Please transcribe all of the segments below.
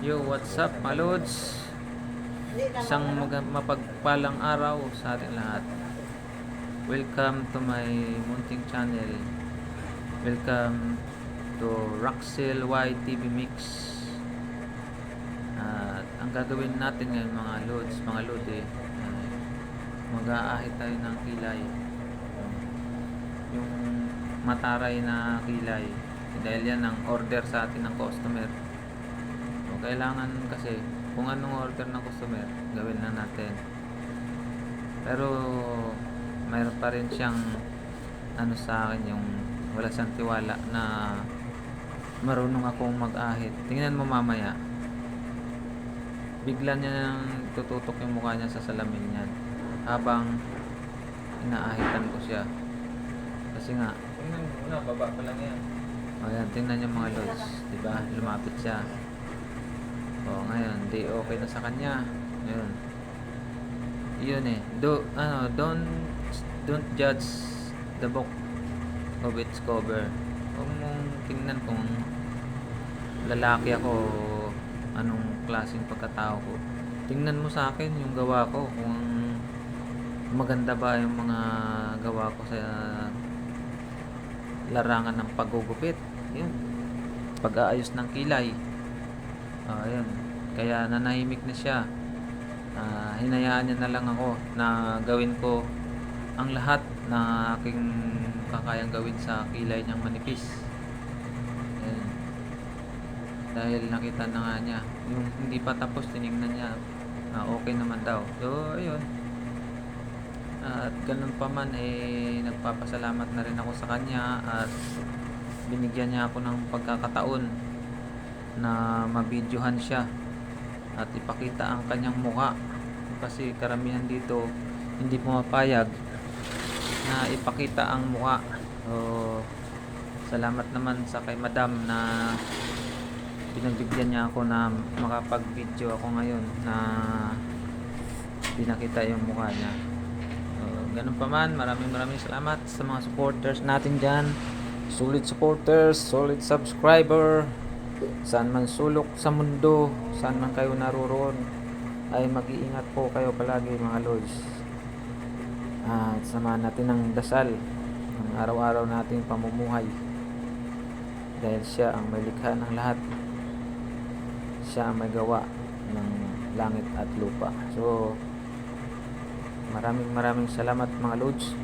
Yo, what's up, malods? Isang mapagpalang araw sa ating lahat. Welcome to my munting channel. Welcome to Roxel Y TV Mix. At ang gagawin natin ngayon mga lods, mga lode, ay mag-aahit tayo ng kilay. Yung mataray na kilay. Dahil yan ang order sa atin ng customer. Kailangan kasi kung anong order ng customer, gawin na natin. Pero mayroon pa rin siyang ano sa akin yung wala siyang tiwala na marunong akong mag-ahit. Tingnan mo mamaya. Bigla niya nang tututok yung mukha niya sa salamin niyan. Habang inaahitan ko siya. Kasi nga, tingnan mo na, baba pa lang yan. O yan, tingnan niyo mga lods. Diba? Lumapit siya. O ngayon, di okay na sa kanya. Yun. Yun eh. Do, ano, don't, don't judge the book of its cover. Huwag mong tingnan kung lalaki ako anong klaseng pagkatao ko. Tingnan mo sa akin yung gawa ko kung maganda ba yung mga gawa ko sa larangan ng paggugupit. Yun. Pag-aayos ng kilay. Ah, yun. Kaya nanahimik na siya. Ah, hinayaan niya na lang ako na gawin ko ang lahat na aking kakayang gawin sa kilay niyang manipis. Ayun. Dahil nakita na nga niya. Yung hindi pa tapos, tinignan niya. Ah, okay naman daw. So, ayun. At ganun pa man, eh, nagpapasalamat na rin ako sa kanya at binigyan niya ako ng pagkakataon na mabidyohan siya at ipakita ang kanyang mukha. Kasi karamihan dito hindi pumapayag na ipakita ang mukha. So salamat naman sa kay madam na pinagbigyan niya ako na makapag video ako ngayon na pinakita yung mukha niya. So, ganun pa man maraming maraming salamat sa mga supporters natin dyan. Solid supporters solid subscriber saan man sulok sa mundo, saan man kayo naroon, ay mag-iingat po kayo palagi mga lords. At samahan natin ng dasal ng araw-araw nating pamumuhay. Dahil siya ang may likha ng lahat. Siya ang may gawa ng langit at lupa. So, maraming maraming salamat mga lords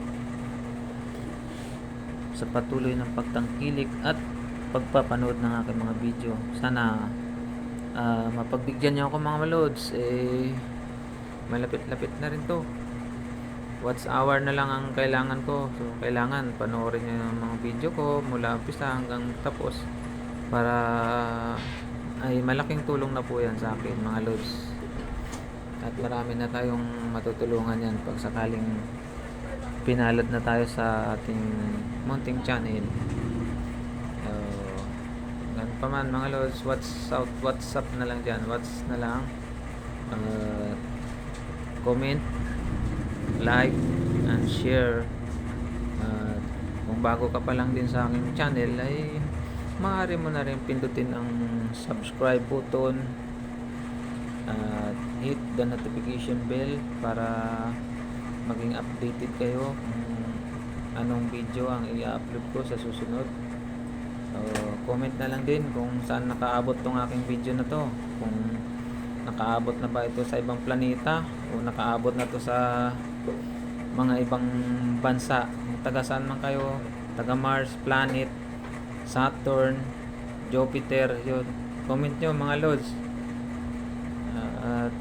sa patuloy ng pagtangkilik at pagpapanood ng aking mga video. Sana ah, mapagbigyan niyo ako mga malods. Eh, malapit-lapit na rin to. Watch hour na lang ang kailangan ko. So, kailangan panoorin niyo yung mga video ko mula umpisa hanggang tapos para ay malaking tulong na po yan sa akin mga lods. At marami na tayong matutulungan yan pag sakaling pinalad na tayo sa ating mounting channel. Pa man mga lods, what's out, what's up na lang dyan, what's na lang. Uh, comment, like, and share. At kung bago ka pa lang din sa aking channel, ay maaari mo na rin pindutin ang subscribe button at hit the notification bell para maging updated kayo kung anong video ang i-upload ko sa susunod. Comment na lang din kung saan nakaabot tong aking video na to. Kung nakaabot na ba ito sa ibang planeta o nakaabot na to sa mga ibang bansa. Taga saan man kayo, taga Mars, planet, Saturn, Jupiter, yun. Comment nyo mga lods. Ah, at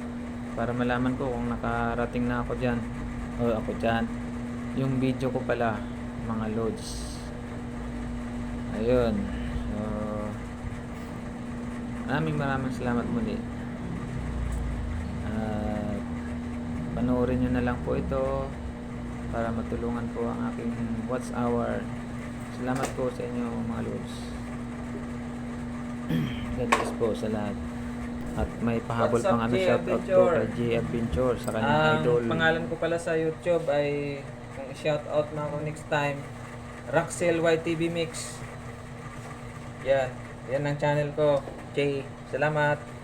para malaman ko kung nakarating na ako dyan o ako dyan yung video ko pala mga loads ayun maraming maraming salamat muli at panoorin nyo na lang po ito para matulungan po ang aking watch hour salamat po sa inyo mga loads God bless po sa lahat at may pahabol What's pang ano J shout out po kay J Adventure sa kanyang Ang idol pangalan ko pala sa YouTube ay kung shout out na ako next time Roxel YTV Mix. Yan. Yan ang channel ko. Jay. Salamat.